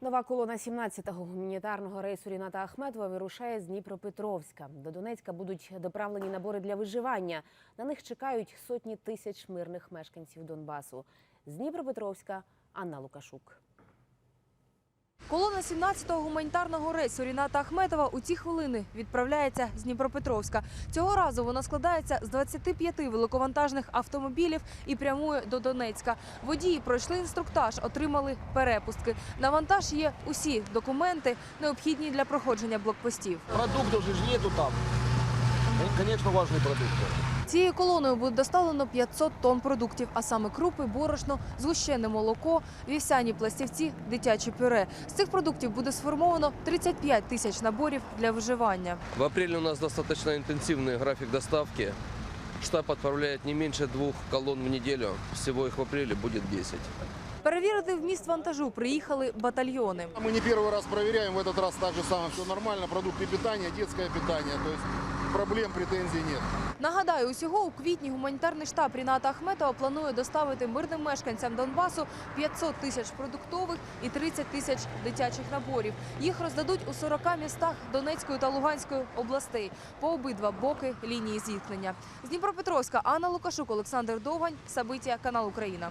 Нова колона 17-го гуманітарного рейсу Ріната Ахметова вирушає з Дніпропетровська. До Донецька будуть доправлені набори для виживання. На них чекають сотні тисяч мирних мешканців Донбасу. З Дніпропетровська Анна Лукашук. Колона 17-го гуманітарного рейсу Ріната Ахметова у ці хвилини відправляється з Дніпропетровська. Цього разу вона складається з 25 великовантажних автомобілів і прямує до Донецька. Водії пройшли інструктаж, отримали перепустки. На вантаж є усі документи, необхідні для проходження блокпостів. Продуктов же ж нету там Ну, Конечно, важные продукты. Цією колоною буде доставлено 500 тонн продуктів, а саме крупи, борошно, згущене молоко, вівсяні пластівці, дитяче пюре. З цих продуктів буде сформовано 35 тисяч наборів для виживання. В апреле у нас достаточно интенсивный график доставки. Штаб отправляет не меньше двух колонн в неделю. Всего их в апреле будет 10. Перевірити вміст вантажу приїхали батальйони. Мы не первый раз проверяем, в этот раз так же самое все нормально, продукты питания, детское питание, то есть проблем, претензий нет. Нагадаю, усього у квітні гуманітарний штаб Ріната Ахметова планує доставити мирним мешканцям Донбасу 500 тисяч продуктових і 30 тисяч дитячих наборів. Їх роздадуть у 40 містах Донецької та Луганської областей по обидва боки лінії зіткнення. З Дніпропетровська Анна Лукашук, Олександр Довгань, Сабиття, канал Україна.